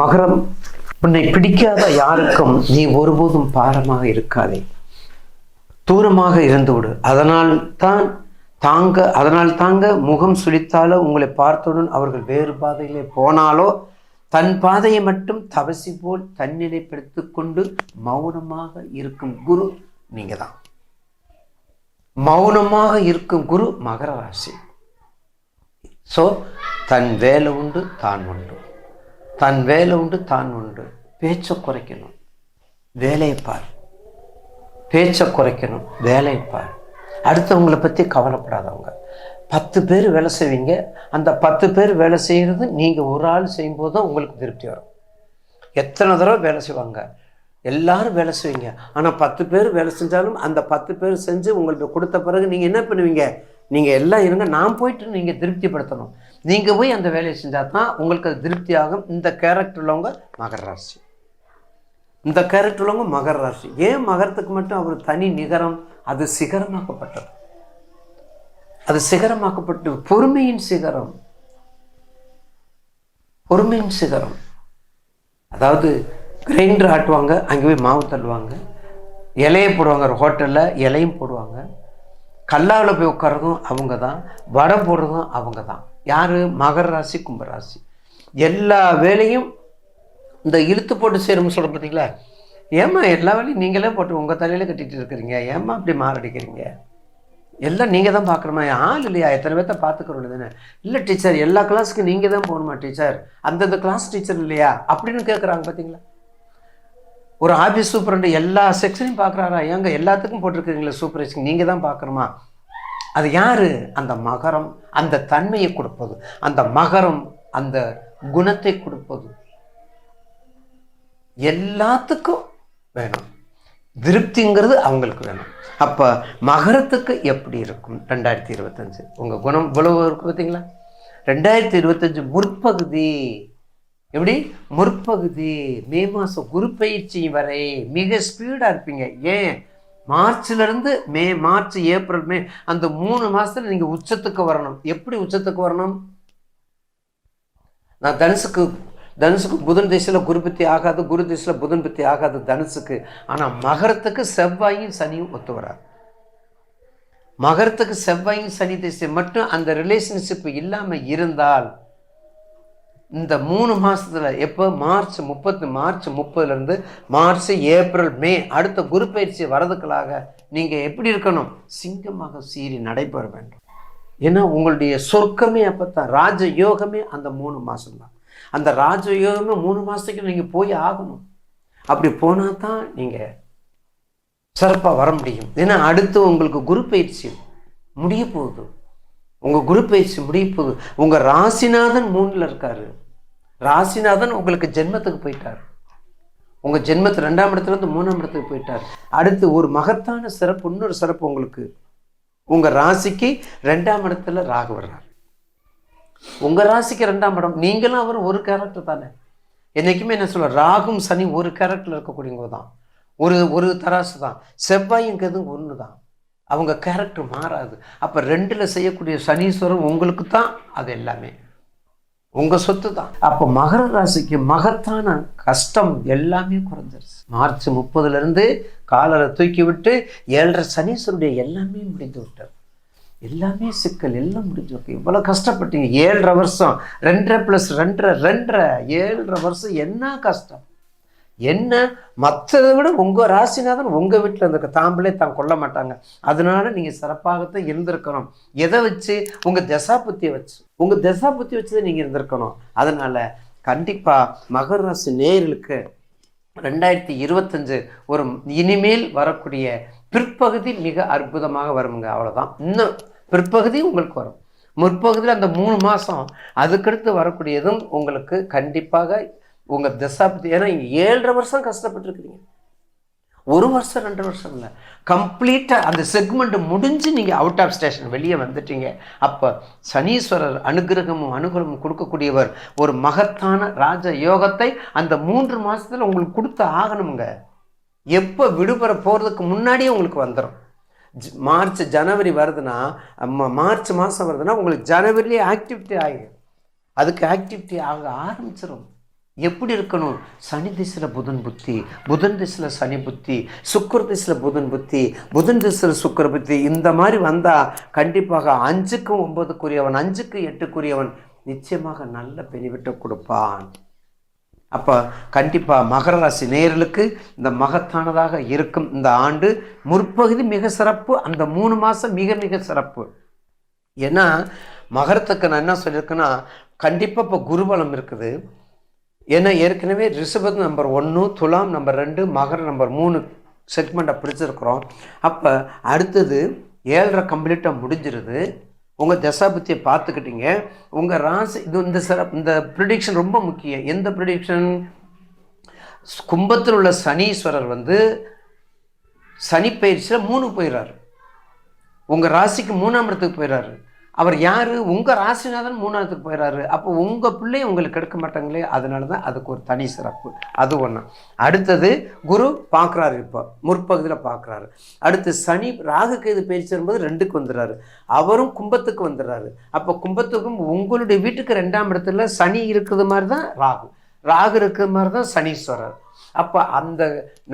மகரம் உன்னை பிடிக்காத யாருக்கும் நீ ஒருபோதும் பாரமாக இருக்காதே. தூரமாக இருந்து விடு. அதனால் தான் தாங்க அதனால் தாங்க முகம் சுழித்தாலோ உங்களை பார்த்தவுடன் அவர்கள் வேறு பாதையிலே போனாலோ தன் பாதையை மட்டும் தவசி போல் தன்னிலைப்படுத்தி கொண்டு மௌனமாக இருக்கும் குரு நீங்க தான் மௌனமாக இருக்கும் குரு மகர ராசி. ஸோ தன் வேலை உண்டு தான் உண்டு. தன் வேலை உண்டு தான் உண்டு. பேச்சை குறைக்கணும். வேலையை பார். பேச்சை குறைக்கணும். வேலையை பார். அடுத்தவங்களை பற்றி கவலைப்படாதவங்க. பத்து பேர் வேலை செய்வீங்க. அந்த பத்து பேர் வேலை செய்கிறது நீங்கள் ஒரு ஆள் செய்யும்போது தான் உங்களுக்கு திருப்தி வரும். எத்தனை தடவை வேலை செய்வாங்க? எல்லாரும் வேலை செய்வீங்க. ஆனால் பத்து பேர் வேலை செஞ்சாலும் அந்த பத்து பேர் செஞ்சு உங்களுக்கு கொடுத்த பிறகு நீங்கள் என்ன பண்ணுவீங்க? நீங்கள் எல்லாம் இருங்க. நான் போயிட்டு நீங்கள் திருப்திப்படுத்தணும். நீங்கள் போய் அந்த வேலையை செஞ்சால் தான் உங்களுக்கு அது திருப்தி ஆகும் இந்த கேரக்டர் உள்ளவங்க மகர ராசி. இந்த கேரக்டர் உள்ளவங்க மகர ராசி. ஏன் மகரத்துக்கு மட்டும் அவர் தனி நிகரம்? அது சிகரமாக்கப்பட்டது. அது சிகரமாக்கப்பட்டு பொறுமையின் சிகரம். பொறுமையின் சிகரம். அதாவது கிரைண்டர் ஆட்டுவாங்க அங்கே போய் மாவு தள்ளுவாங்க. இலையை போடுவாங்க ஒரு ஹோட்டலில் இலையும் போடுவாங்க. கல்லாவில் போய் உட்காரதும் அவங்க தான் வடை போடுறதும் அவங்க தான் யார்? மகர ராசி கும்பராசி எல்லா வேலையும் இந்த இழுத்து போட்டு சேரும்னு சொல்ல பார்த்தீங்களா ஏம்மா எல்லா வேலையும் நீங்களே போட்டு உங்கள் தலையில் கட்டிகிட்டு இருக்கிறீங்க? ஏம்மா அப்படி மாரடிக்கிறீங்க? எல்லாம் நீங்கள் தான் பார்க்கணுமா ஆள் இல்லையா? எத்தனை பேர்த்த பார்த்துக்கிறோம் தானே இல்லை டீச்சர் எல்லா கிளாஸுக்கும் நீங்கள் தான் போகணுமா டீச்சர்? அந்தந்த கிளாஸ் டீச்சர் இல்லையா? அப்படின்னு கேட்குறாங்க பார்த்தீங்களா ஒரு ஆஃபீஸ் சூப்பரண்ட் எல்லா செக்ஷனையும் பார்க்குறாரா ஏங்க எல்லாத்துக்கும் போட்டிருக்கிறீங்களே சூப்பர்வைசிங் நீங்கள் தான் பார்க்கணுமா அது யார்? அந்த மகரம் அந்த தன்மையை கொடுப்பது. அந்த மகரம் அந்த குணத்தை கொடுப்பது. எல்லாத்துக்கும் வேணும். திருப்திங்கிறது அவங்களுக்கு வேணும். அப்போ மகரத்துக்கு எப்படி இருக்கும்? ரெண்டாயிரத்தி இருபத்தஞ்சு. உங்கள் குணம் இவ்வளவு இருக்கு பார்த்தீங்களா? ரெண்டாயிரத்தி இருபத்தஞ்சு முற்பகுதி. எப்படி? முற்பகுதி. மே மாதம் குரு பயிற்சி வரை மிக ஸ்பீடாக இருப்பீங்க. ஏன்? மார்ச்லேருந்து மே மார்ச் ஏப்ரல் மே அந்த மூணு மாதத்தில் நீங்கள் உச்சத்துக்கு வரணும். எப்படி உச்சத்துக்கு வரணும்? நான் தனுசுக்கு தனுசுக்கு புதன் திசையில் குரு பத்தி ஆகாது குரு திசையில் புதன் பத்தி ஆகாது தனுசுக்கு. ஆனால் மகரத்துக்கு செவ்வாயும் சனியும் ஒத்து வராது. மகரத்துக்கு செவ்வாயும் சனி திசை மட்டும் அந்த ரிலேஷன்ஷிப் இல்லாமல் இருந்தால் இந்த மூணு மாதத்தில் எப்போ? மார்ச் முப்பத்து மார்ச் முப்பதுலேருந்து மார்ச் ஏப்ரல் மே அடுத்த குரு பயிற்சி வரதுக்களாக நீங்கள் எப்படி இருக்கணும்? சிங்கமாக சீறி நடைபெற வேண்டும். ஏன்னா உங்களுடைய சொர்க்கமே அப்போ தான் ராஜ யோகமே அந்த மூணு மாதம்தான் அந்த ராஜ யோகமே மூணு மாதத்துக்கு நீங்கள் போய் ஆகணும். அப்படி போனால் தான் நீங்கள் சிறப்பாக வர முடியும். ஏன்னா அடுத்து உங்களுக்கு குரு பயிற்சி முடிய போகுது. உங்கள் குரு பயிற்சி முடிய போகுது. உங்கள் ராசிநாதன் மூணில் இருக்கார். ராசிநாதன் உங்களுக்கு ஜென்மத்துக்கு போயிட்டார். உங்கள் ஜென்மத்து ரெண்டாம் இடத்துலேருந்து மூணாம் இடத்துக்கு போயிட்டார். அடுத்து ஒரு மகத்தான சிறப்பு இன்னொரு சிறப்பு உங்களுக்கு. உங்கள் ராசிக்கு ரெண்டாம் இடத்துல ராகு வர்றார். உங்கள் ராசிக்கு ரெண்டாம் இடம். நீங்களும் அவர் ஒரு கேரக்டர் தானே. என்றைக்குமே என்ன சொல்ல ராகும் சனி ஒரு கேரக்டரில் இருக்கக்கூடியவங்க தான். ஒரு ஒரு தராசு தான். செவ்வாயும் கதும் ஒன்று தான் அவங்க கேரக்டர் மாறாது. அப்போ ரெண்டில் செய்யக்கூடிய சனீஸ்வரன் உங்களுக்கு தான் அது எல்லாமே. உங்கள் சொத்து தான் அப்போ மகர ராசிக்கு மகத்தான கஷ்டம் எல்லாமே குறைஞ்சிருச்சு. மார்ச் முப்பதுலேருந்து காலரை தூக்கி விட்டு ஏழரை சனீஸ்வருடைய எல்லாமே முடிந்து விட்டார் எல்லாமே சிக்கல் எல்லாம் முடிஞ்சிருக்கு இவ்வளோ கஷ்டப்பட்டீங்க. ஏழரை வருஷம் ரெண்டரை ப்ளஸ் ரெண்டரை ரெண்டரை ஏழரை வருஷம் என்ன கஷ்டம்? என்ன? மற்றதை விட உங்கள் ராசிநாதன் உங்கள் வீட்டில் இருந்திருக்க தாம்பளே தான் கொல்ல மாட்டாங்க. அதனால நீங்கள் சிறப்பாகத்தான் இருந்திருக்கணும். எதை வச்சு? உங்கள் தசாபுத்தியை வச்சு. உங்கள் தசாபுத்தி வச்சு தான் நீங்கள் இருந்திருக்கணும். அதனால் கண்டிப்பாக மகர ராசி நேர்களுக்கு ரெண்டாயிரத்தி இருபத்தஞ்சு ஒரு இனிமேல் வரக்கூடிய பிற்பகுதி மிக அற்புதமாக வருங்க. அவ்வளோதான் இன்னும் பிற்பகுதி உங்களுக்கு வரும். முற்பகுதியில் அந்த மூணு மாதம் அதுக்கடுத்து வரக்கூடியதும் உங்களுக்கு கண்டிப்பாக உங்கள் தசாபதி ஏன்னா ஏழரை வருஷம் கஷ்டப்பட்டுருக்குறீங்க. ஒரு வருஷம் ரெண்டு வருஷம் இல்லை. கம்ப்ளீட்டாக அந்த செக்மெண்ட் முடிஞ்சு நீங்கள் அவுட் ஆஃப் ஸ்டேஷன் வெளியே வந்துட்டீங்க. அப்போ சனீஸ்வரர் அனுகிரகமும் அனுகூலமும் கொடுக்கக்கூடியவர் ஒரு மகத்தான ராஜ யோகத்தை அந்த மூன்று மாதத்தில் உங்களுக்கு கொடுத்து ஆகணுங்க எப்போ விடுபட போகிறதுக்கு முன்னாடியே உங்களுக்கு வந்துடும் மார்ச் ஜனவரி வருதுன்னா மார்ச் மாதம் வருதுன்னா உங்களுக்கு ஜனவரிலேயே ஆக்டிவிட்டி ஆகிடும் அதுக்கு ஆக்டிவிட்டி ஆக ஆரம்பிச்சிடும் எப்படி இருக்கணும்? சனி திசையில் புதன் புத்தி புதன் திசையில் சனி புத்தி சுக்கர திசையில் புதன் புத்தி புதன் திசையில் சுக்கர புத்தி இந்த மாதிரி வந்தால் கண்டிப்பாக அஞ்சுக்கும் ஒன்பதுக்குரியவன் அஞ்சுக்கு எட்டுக்குரியவன் நிச்சயமாக நல்ல பெனிஃபிட்டை கொடுப்பான். அப்போ கண்டிப்பாக மகர ராசி நேர்களுக்கு இந்த மகத்தானதாக இருக்கும் இந்த ஆண்டு. முற்பகுதி மிக சிறப்பு அந்த மூணு மாதம் மிக மிக சிறப்பு. ஏன்னா மகரத்துக்கு நான் என்ன சொல்லியிருக்கேன்னா கண்டிப்பாக இப்போ குருபலம் இருக்குது. ஏன்னா ஏற்கனவே ரிஷபத் நம்பர் ஒன்று துலாம் நம்பர் ரெண்டு மகர நம்பர் மூணு செக்மெண்ட்டை பிடிச்சிருக்கிறோம். அப்போ அடுத்தது ஏழரை கம்ப்ளீட்டாக முடிஞ்சிருது. உங்கள் தசாபத்தியை பார்த்துக்கிட்டீங்க. உங்கள் ராசி இது இந்த சிறப்பு இந்த ப்ரிடிக்ஷன் ரொம்ப முக்கியம். எந்த ப்ரிடிக்ஷன் கும்பத்தில் உள்ள சனீஸ்வரர் வந்து சனி பயிற்சியில் மூணு போயிடுறாரு உங்கள் ராசிக்கு மூணாம் இடத்துக்கு போயிடுறாரு அவர் யார்? உங்கள் ராசிநாதன் மூணாவதுக்கு போயிடுறாரு அப்போ உங்கள் பிள்ளை உங்களுக்கு எடுக்க மாட்டாங்களே? அதனால தான் அதுக்கு ஒரு தனி சிறப்பு. அது ஒன்று அடுத்தது குரு பார்க்குறாரு இப்போ. முற்பகுதியில் பார்க்குறாரு அடுத்து சனி ராகு கேது பயிற்சி வரும்போது ரெண்டுக்கு வந்துடுறாரு. அவரும் கும்பத்துக்கு வந்துடுறாரு. அப்போ கும்பத்துக்கும் உங்களுடைய வீட்டுக்கு ரெண்டாம் இடத்துல சனி இருக்கிறது மாதிரி தான் ராகு. ராகு இருக்கிற மாதிரி தான் சனீஸ்வரர். அப்போ அந்த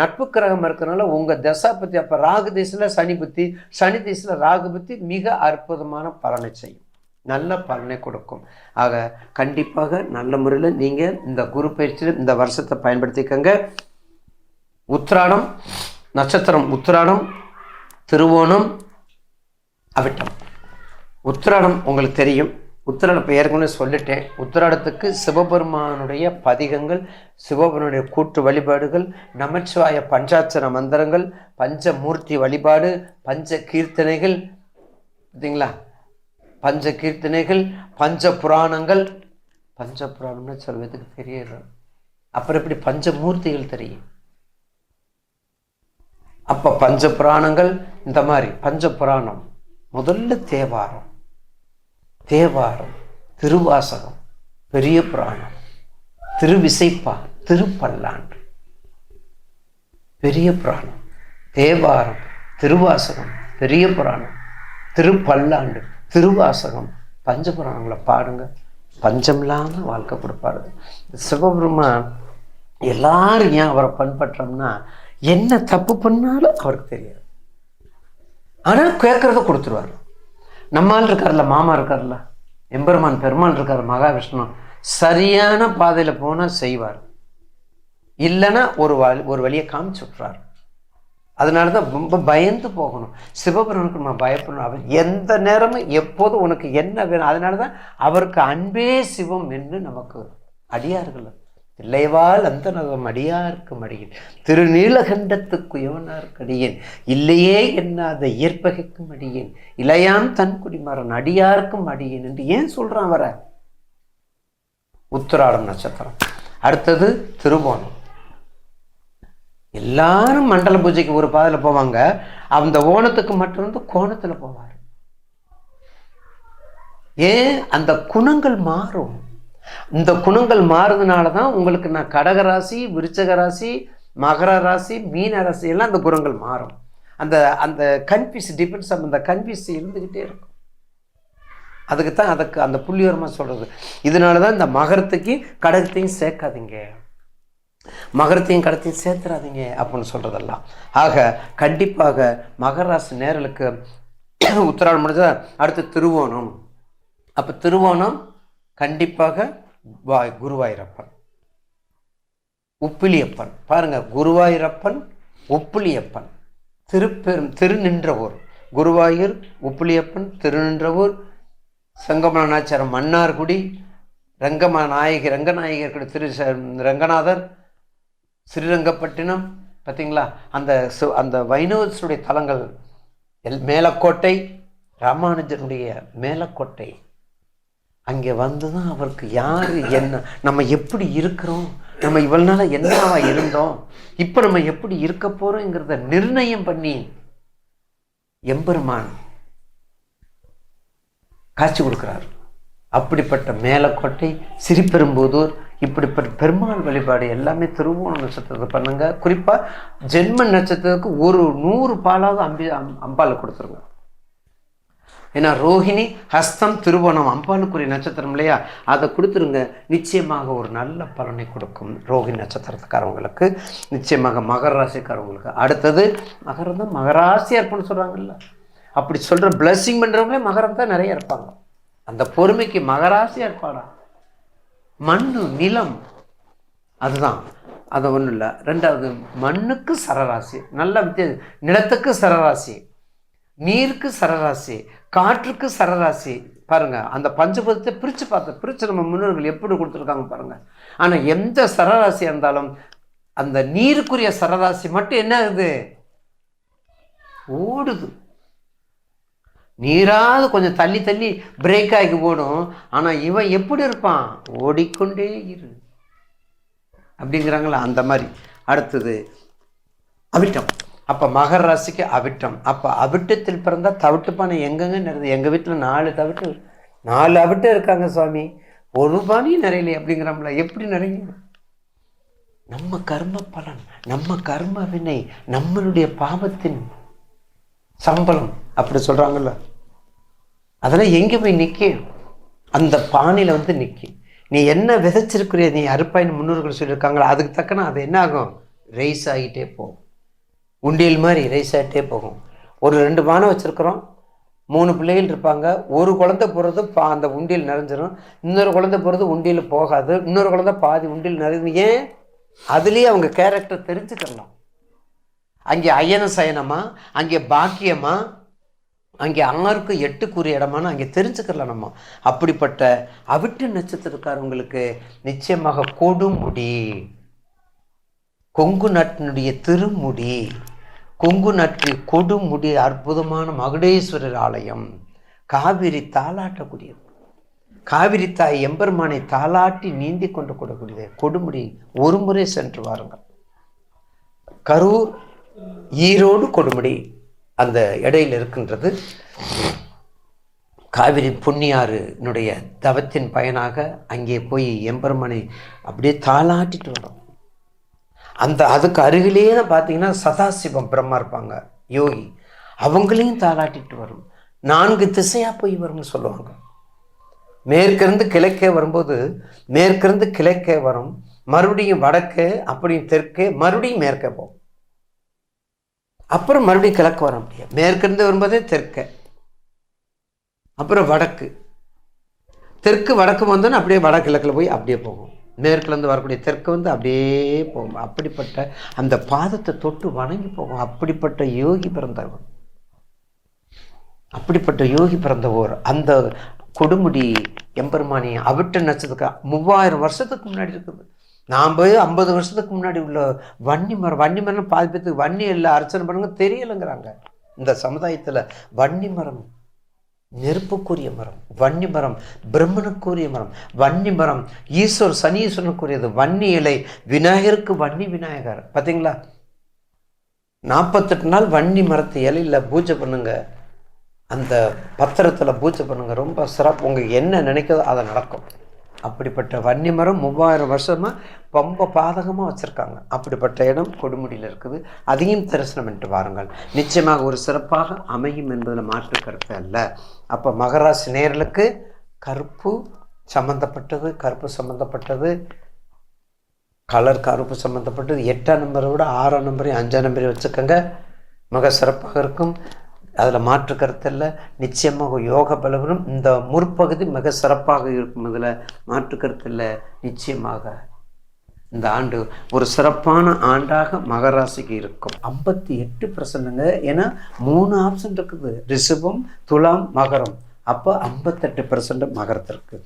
நட்பு கிரகம் இருக்கிறனால உங்கள் தசா பற்றி அப்போ ராகு திசையில் சனி புத்தி சனி திசையில் ராகு புத்தி மிக அற்புதமான பலனை செய்யும். நல்ல பலனை கொடுக்கும். ஆக கண்டிப்பாக நல்ல முறையில் நீங்கள் இந்த குரு பயிற்சியில் இந்த வருஷத்தை பயன்படுத்திக்கங்க. உத்திராடம் நட்சத்திரம் உத்திராடம் திருவோணம் அவிட்டம். உத்திராடம் உங்களுக்கு தெரியும். உத்திராடம் இப்போ ஏற்கனவே சொல்லிட்டேன். உத்தராடத்துக்கு சிவபெருமானுடைய பதிகங்கள் சிவபெருமானுடைய கூட்டு வழிபாடுகள் நமச்சிவாய பஞ்சாட்சர மந்திரங்கள் பஞ்சமூர்த்தி வழிபாடு பஞ்ச கீர்த்தனைகள் பார்த்தீங்களா பஞ்ச கீர்த்தனைகள் பஞ்ச புராணங்கள் பஞ்ச புராணம்னு சொல்வதுக்கு தெரியாது? அப்புறம் எப்படி பஞ்சமூர்த்திகள் தெரியும்? அப்போ பஞ்ச புராணங்கள் இந்த மாதிரி பஞ்ச புராணம் முதல்ல தேவாரம். தேவாரம் திருவாசகம் பெரிய புராணம் திருவிசைப்பா திருப்பல்லாண்டு. பெரிய புராணம் தேவாரம் திருவாசகம் பெரிய புராணம் திருப்பல்லாண்டு திருவாசகம் பஞ்சபுராணங்களை பாடுங்க. பஞ்சம் வாழ்க்கை கொடுப்பாரு. சிவபெருமான் எல்லாரும் ஏன் அவரை பண்பற்றோம்னா என்ன தப்பு பண்ணாலும் அவருக்கு தெரியாது. ஆனால் கேட்குறத கொடுத்துருவாரு. நம்மால் இருக்கார்ல மாமா இருக்கார்ல எம்பெருமான் பெருமாள் இருக்கார் மகாவிஷ்ணு. சரியான பாதையில் போனால் செய்வார். இல்லைன்னா ஒரு வழி ஒரு வழியை காமிச்சு விட்றாரு அதனால தான் ரொம்ப பயந்து போகணும். சிவபெருமனுக்கு நம்ம பயப்படணும். அவர் எந்த நேரமும் எப்போதும் உனக்கு என்ன வேணும் அதனால தான் அவருக்கு அன்பே சிவம் என்று நமக்கு அடியார்கள் இல்லைவால் அந்த நகம் அடியார்க்கு மடியின் திருநீலகண்டத்துக்கு யவனார்க்கு அடியேன். இல்லையே என்னாத இயற்பகைக்கும் அடியேன். இளையான் தன் குடிமரன் அடியார்க்கும் அடியேன் என்று ஏன் சொல்றான் வர உத்திராடம் நட்சத்திரம். அடுத்தது திருவோணம் எல்லாரும் மண்டல பூஜைக்கு ஒரு பாதையில் போவாங்க. அந்த ஓணத்துக்கு மட்டும் வந்து கோணத்தில் போவார். ஏன்? அந்த குணங்கள் மாறும். இந்த குணங்கள் மாறுறதுனால தான் உங்களுக்கு நான் கடக ராசி விருச்சக ராசி மகர ராசி மீன ராசி எல்லாம் அந்த குணங்கள் மாறும். அந்த அந்த கன்ஃபியூஸ் டிபெண்ட்ஸ் அந்த கன்ஃபியூஸ் இருந்துக்கிட்டே இருக்கும். அதுக்கு தான் அதுக்கு அந்த புள்ளியோரமாக சொல்கிறது இதனால தான் இந்த மகரத்துக்கு கடகத்தையும் சேர்க்காதீங்க. மகரத்தையும் கடத்தையும் சேர்த்துறாதீங்க அப்படின்னு சொல்கிறதெல்லாம் ஆக கண்டிப்பாக மகர ராசி நேரலுக்கு உத்தராயணம் முடிஞ்சால் அடுத்து திருவோணம். அப்போ திருவோணம் கண்டிப்பாக வாய் குருவாயூரப்பன். உப்பிலியப்பன். பாருங்க குருவாயிரப்பன் உப்பிலியப்பன். திருப்பெரும் திருநின்றவூர். குருவாயூர் உப்பிலியப்பன் திருநின்றவூர். செங்கமலநாச்சாரம் மன்னார்குடி ரங்கம நாயகி ரங்கநாயகர் திரு ரங்கநாதர். ஸ்ரீரங்கப்பட்டினம் பார்த்தீங்களா அந்த சு- அந்த வைணவசுடைய தலங்கள் எல் மேலக்கோட்டை ராமானுஜனுடைய மேலக்கோட்டை. அங்கே வந்து தான் அவருக்கு யார் என்ன நம்ம எப்படி இருக்கிறோம்? நம்ம இவ்வளோ நாளாக என்னவா இருந்தோம்? இப்போ நம்ம எப்படி இருக்க போகிறோங்கிறத நிர்ணயம் பண்ணி எம்பெருமான் காட்சி கொடுக்குறார். அப்படிப்பட்ட மேலக்கோட்டை சிறிபெரும்புதூர் இப்படிப்பட்ட பெருமாள் வழிபாடு எல்லாமே திருவோண நட்சத்திரத்தை பண்ணுங்க. குறிப்பாக ஜென்ம நட்சத்திரத்துக்கு ஒரு நூறு பாலாவது அம்பி அம்- அம்பாள் கொடுத்துருங்க. ஏன்னா ரோஹிணி ஹஸ்தம் திருவோணம் அம்பானுக்குரிய நட்சத்திரம் இல்லையா? அதை கொடுத்துருங்க. நிச்சயமாக ஒரு நல்ல பலனை கொடுக்கும் ரோஹிணி நட்சத்திரத்துக்காரவங்களுக்கு. நிச்சயமாக மகர ராசிக்காரவங்களுக்கு. அடுத்தது மகரம் தான் மகராசியாக இருப்போம்னு சொல்கிறாங்கல்ல அப்படி சொல்கிற பிளஸ்ஸிங் பண்ணுறவங்களே மகரம் தான் நிறைய இருப்பாங்க. அந்த பொறுமைக்கு மகராசியாக இருப்பாடா மண் நிலம். அதுதான். அது ஒன்றும் இல்லை. ரெண்டாவது மண்ணுக்கு சரராசி. நல்ல வித்தியாசம். நிலத்துக்கு சரராசி. நீருக்கு சரராசி காற்றுக்கு சரராசி. பாருங்கள் அந்த பஞ்சபதத்தை பிரித்து பார்த்தோம் பிரித்து நம்ம முன்னோர்கள் எப்படி கொடுத்துருக்காங்க பாருங்கள் ஆனால் எந்த சரராசியாக இருந்தாலும் அந்த நீருக்குரிய சரராசி மட்டும் என்ன ஆகுது? ஓடுது. நீராவது கொஞ்சம் தள்ளி தள்ளி பிரேக் ஆகி ஓடும். ஆனால் இவன் எப்படி இருப்பான்? ஓடிக்கொண்டே இரு. அப்படிங்கிறாங்களா? அந்த மாதிரி. அடுத்தது அவிட்டம். அப்போ மகர ராசிக்கு அவிட்டம். அப்போ அவிட்டத்தில் பிறந்தால் தவிட்டுப்பானை எங்கெங்க நிறைய எங்கள் வீட்டில் நாலு தவிட்டு நாலு அவிட்டு இருக்காங்க சுவாமி. ஒரு பானையும் நிறையலையே அப்படிங்கிறாங்களா எப்படி நிறைய நம்ம கர்ம பலன் நம்ம கர்ம வினை நம்மளுடைய பாவத்தின் சம்பளம் அப்படி சொல்கிறாங்கல்ல அதெல்லாம் எங்கே போய் நிற்கும் அந்த பானையில் வந்து நிற்கும் நீ என்ன விதைச்சிருக்கிறிய நீ அறுப்பாயின்னு முன்னோர்கள் சொல்லியிருக்காங்களோ அதுக்கு தக்கன அது என்ன ஆகும்? ரைஸ் ஆகிட்டே போகும். உண்டியல் மாதிரி ரைஸ் ஆகிட்டே போகும். ஒரு ரெண்டு பானை வச்சுருக்குறோம். மூணு பிள்ளைகள் இருப்பாங்க. ஒரு குழந்தை போகிறது பா அந்த உண்டியல் நிறைஞ்சிரும். இன்னொரு குழந்தை போகிறது உண்டியல் போகாது. இன்னொரு குழந்தை பாதி உண்டியல் நிறைஞ்சு ஏன்? அதுலேயே அவங்க கேரக்டர் தெரிஞ்சுக்கலாம் அங்கே அயன சயனமா? அங்கே பாக்கியமா? அங்கே ஆறுக்கு எட்டுக்குரிய இடமானு அங்கே தெரிஞ்சுக்கலாம் நம்ம. அப்படிப்பட்ட அவிட்டு நட்சத்திரக்காரவங்களுக்கு நிச்சயமாக கொடுமுடி. கொங்கு நாட்டினுடைய திருமுடி. கொங்கு நாட்டில் கொடுமுடி அற்புதமான மகுடேஸ்வரர் ஆலயம். காவிரி தாளாட்டக்கூடியது. காவிரி தாய் எம்பெருமானை தாளாட்டி நீந்தி கொண்டு கூடக்கூடியது கொடுமுடி ஒரு முறை சென்று வாருங்கள். கரூர் ஈரோடு கொடுமுடி அந்த இடையில் இருக்கின்றது. காவிரி புண்ணியாறுனுடைய தவத்தின் பயனாக அங்கே போய் எம்பெருமானை அப்படியே தாளாட்டிட்டு வரோம். அந்த அதுக்கு அருகிலேயே தான் பார்த்தீங்கன்னா சதாசிவம் பிரம்மா இருப்பாங்க யோகி. அவங்களையும் தாளாட்டிட்டு வரும். நான்கு திசையாக போய் வரும்னு சொல்லுவாங்க. மேற்கிருந்து கிழக்கே வரும்போது மேற்கிருந்து கிழக்கே வரும். மறுபடியும் வடக்கே அப்படியும் தெற்கே மறுபடியும் மேற்கே போகும். அப்புறம் மறுபடியும் கிழக்கு வர முடியாது. மேற்கிருந்து வரும்போதே தெற்கே. அப்புறம் வடக்கு. தெற்கு வடக்கு வந்தோன்னு அப்படியே வடகிழக்கில் போய் அப்படியே போகும். மேற்குலேருந்து வரக்கூடிய தெற்கு வந்து அப்படியே போகும். அப்படிப்பட்ட அந்த பாதத்தை தொட்டு வணங்கி போகும். அப்படிப்பட்ட யோகி பிறந்தவர். அப்படிப்பட்ட யோகி பிறந்த ஊர் அந்த கொடுமுடி எம்பெருமானி அவிட்ட நட்சத்திரக்கு மூவாயிரம் வருஷத்துக்கு முன்னாடி இருக்குது. நாம் போய் ஐம்பது வருஷத்துக்கு முன்னாடி உள்ள வன்னி மரம் வன்னி மரம் பாதி பேத்துக்கு வன்னி இல்லை அர்ச்சனை பண்ணுங்க தெரியலைங்கிறாங்க. இந்த சமுதாயத்தில் வன்னி மரம் நெருப்புக்குரிய மரம் வன்னி மரம் பிரம்மனுக்குரிய மரம் வன்னி மரம் ஈஸ்வர் சனீஸ்வரனுக்குரியது வன்னி இலை விநாயகருக்கு வன்னி விநாயகர். பார்த்தீங்களா நாற்பத்தெட்டு நாள் வன்னி மரத்து இலையில் பூஜை பண்ணுங்க. அந்த பத்திரத்தில் பூஜை பண்ணுங்க. ரொம்ப சிறப்பு. உங்களுக்கு என்ன நினைக்கிறதோ அதை நடக்கும். அப்படிப்பட்ட வன்னிமரம் மூவாயிரம் வருஷமாக ரொம்ப பாதகமாக வச்சுருக்காங்க. அப்படிப்பட்ட இடம் கொடுமுடியில் இருக்குது. அதையும் தரிசனம் பண்ணிட்டு வாருங்கள். நிச்சயமாக ஒரு சிறப்பாக அமையும் என்பதில் மாற்று கருத்து அல்ல. அப்போ மகராசி நேர்களுக்கு கருப்பு சம்மந்தப்பட்டது கருப்பு சம்மந்தப்பட்டது கலர் கருப்பு சம்மந்தப்பட்டது எட்டாம் நம்பரை விட ஆறாம் நம்பரையும் அஞ்சாம் நம்பரையும் வச்சுக்கோங்க மிக சிறப்பாக இருக்கும். அதில் மாற்று கருத்தில் நிச்சயமாக யோக பலவரும் இந்த முற்பகுதி மிக சிறப்பாக இருக்கும். அதில் மாற்று கருத்தில் நிச்சயமாக இந்த ஆண்டு ஒரு சிறப்பான ஆண்டாக மகராசிக்கு இருக்கும். ஐம்பத்தி எட்டு பர்சன்ட்டுங்க ஏன்னா மூணு ஆப்ஷன் இருக்குது. ரிஷபம் துலாம் மகரம். அப்போ ஐம்பத்தெட்டு பர்சன்ட் மகரத்திற்கு.